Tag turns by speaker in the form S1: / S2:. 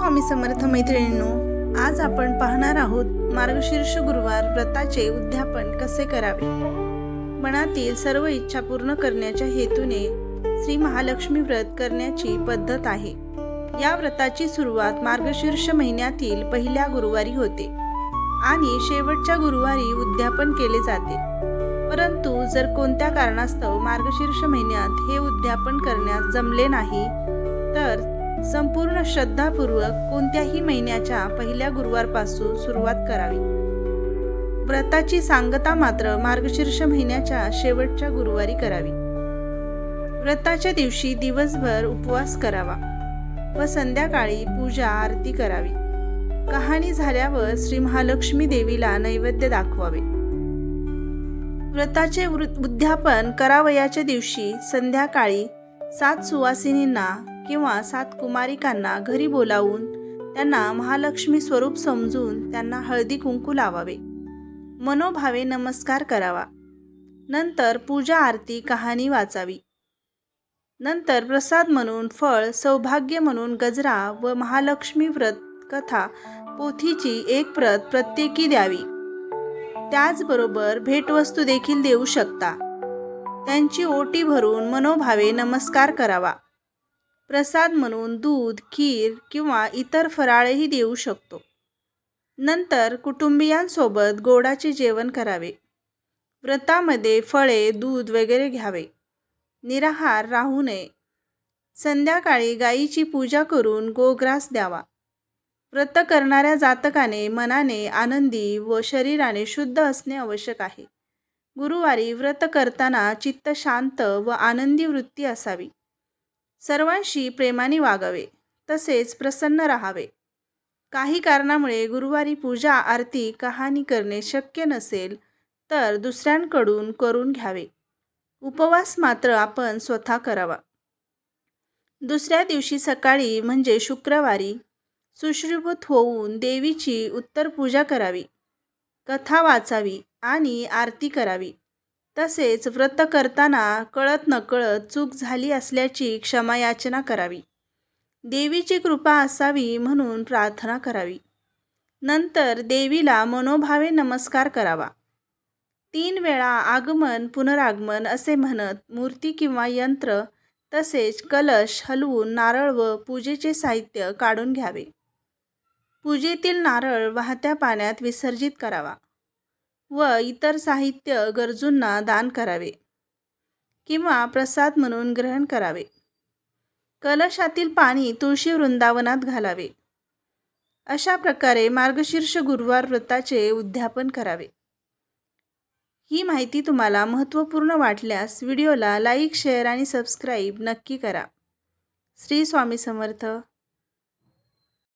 S1: स्वामी समर्थ मैत्रिणींनो आज आपण पाहणार आहोत मार्गशीर्ष गुरुवार व्रताचे उद्यापन कसे करावे? मनातील सर्व इच्छा पूर्ण करण्याच्या हेतूने श्री महालक्ष्मी व्रत करण्याची पद्धत आहे. या व्रताची सुरुवात मार्गशीर्ष महिन्यातील पहिल्या गुरुवारी होते आणि शेवटच्या गुरुवारी उद्यापन केले जाते. परंतु जर कोणत्या कारणास्तव मार्गशीर्ष महिन्यात हे उद्यापन करण्यास जमले नाही तर संपूर्ण श्रद्धापूर्वक कोणत्याही महिन्याच्या पहिल्या गुरुवारपासून सुरुवात करावी. व्रताची सांगता मात्र मार्गशीर्ष महिन्याच्या शेवटच्या गुरुवारी करावी. व्रताच्या दिवशी दिवसभर उपवास करावा व संध्याकाळी पूजा आरती करावी. कहाणी झाल्यावर श्री महालक्ष्मी देवीला नैवेद्य दाखवावे. व्रताचे उद्यापन करावयाच्या दिवशी संध्याकाळी सात सुवासिनींना किंवा सात कुमारिकांना घरी बोलावून त्यांना महालक्ष्मी स्वरूप समजून त्यांना हळदी कुंकू लावावे. मनोभावे नमस्कार करावा. नंतर पूजा आरती कहाणी वाचावी. नंतर प्रसाद म्हणून फळ सौभाग्य म्हणून गजरा व महालक्ष्मी व्रत कथा पोथीची एक प्रत प्रत्येकी द्यावी. त्याचबरोबर भेटवस्तू देखील देऊ शकता. त्यांची ओटी भरून मनोभावे नमस्कार करावा. प्रसाद म्हणून दूध खीर किंवा इतर फराळेही देऊ शकतो. नंतर कुटुंबियांसोबत गोडाचे जेवण करावे. व्रतामध्ये फळे दूध वगैरे घ्यावे. निराहार राहू नये. संध्याकाळी गायीची पूजा करून गोग्रास द्यावा. व्रत करणाऱ्या जातकाने मनाने आनंदी व शरीराने शुद्ध असणे आवश्यक आहे. गुरुवारी व्रत करताना चित्त शांत व आनंदी वृत्ती असावी. सर्वांशी प्रेमाने वागावे तसेच प्रसन्न राहावे. काही कारणामुळे गुरुवारी पूजा आरती कहाणी करणे शक्य नसेल तर दुसऱ्यांकडून करून घ्यावे. उपवास मात्र आपण स्वतः करावा. दुसऱ्या दिवशी सकाळी म्हणजे शुक्रवारी सुश्रीभूत होऊन देवीची उत्तर पूजा करावी. कथा वाचावी आणि आरती करावी. तसेच व्रत करताना कळत नकळत चूक झाली असल्याची क्षमायाचना करावी. देवीची कृपा असावी म्हणून प्रार्थना करावी. नंतर देवीला मनोभावे नमस्कार करावा. तीन वेळा आगमन पुनरागमन असे म्हणत मूर्ती किंवा यंत्र तसेच कलश हलवून नारळ व पूजेचे साहित्य काढून घ्यावे. पूजेतील नारळ वाहत्या पाण्यात विसर्जित करावा. व इतर साहित्य गरजूंना दान करावे किंवा प्रसाद म्हणून ग्रहण करावे. कलशातील पाणी तुळशी वृंदावनात घालावे. अशा प्रकारे मार्गशीर्ष गुरुवार व्रताचे उद्यापन करावे. ही माहिती तुम्हाला महत्त्वपूर्ण वाटल्यास व्हिडिओला लाईक शेअर आणि सबस्क्राईब नक्की करा. श्री स्वामी समर्थ.